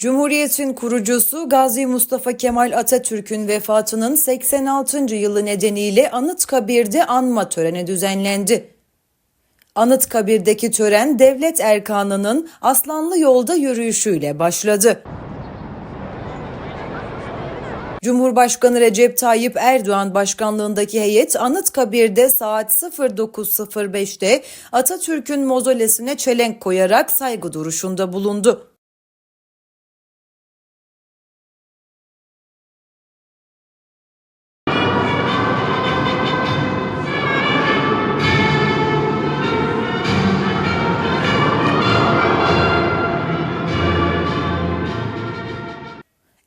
Cumhuriyetin kurucusu Gazi Mustafa Kemal Atatürk'ün vefatının 86. yılı nedeniyle Anıtkabir'de anma töreni düzenlendi. Anıtkabir'deki tören devlet erkanının Aslanlı Yolda yürüyüşüyle başladı. Cumhurbaşkanı Recep Tayyip Erdoğan başkanlığındaki heyet Anıtkabir'de saat 09.05'te Atatürk'ün mozolesine çelenk koyarak saygı duruşunda bulundu.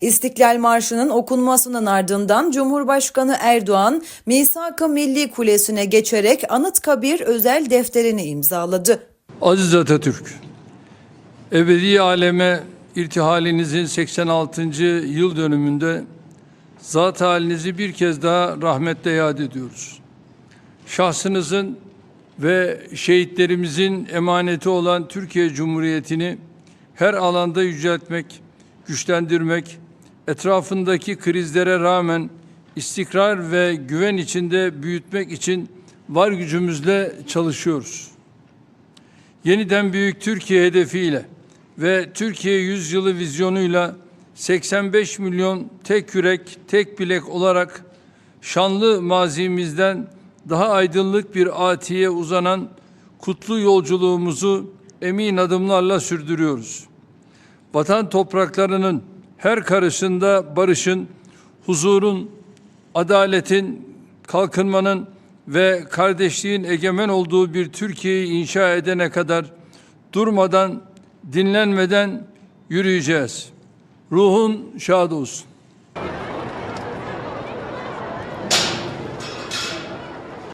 İstiklal Marşı'nın okunmasının ardından Cumhurbaşkanı Erdoğan Misak-ı Milli Kulesi'ne geçerek Anıtkabir özel defterini imzaladı. Aziz Atatürk, ebedi aleme irtihalinizin 86. yıl dönümünde zat halinizi bir kez daha rahmetle yad ediyoruz. Şahsınızın ve şehitlerimizin emaneti olan Türkiye Cumhuriyeti'ni her alanda yüceltmek, güçlendirmek, etrafındaki krizlere rağmen istikrar ve güven içinde büyütmek için var gücümüzle çalışıyoruz yeniden büyük Türkiye hedefiyle ve Türkiye yüzyılı vizyonuyla 85 milyon tek yürek, tek bilek olarak şanlı mazimizden daha aydınlık bir atiye uzanan kutlu yolculuğumuzu emin adımlarla sürdürüyoruz. Vatan topraklarının her karışında barışın, huzurun, adaletin, kalkınmanın ve kardeşliğin egemen olduğu bir Türkiye'yi inşa edene kadar durmadan, dinlenmeden yürüyeceğiz. Ruhun şad olsun.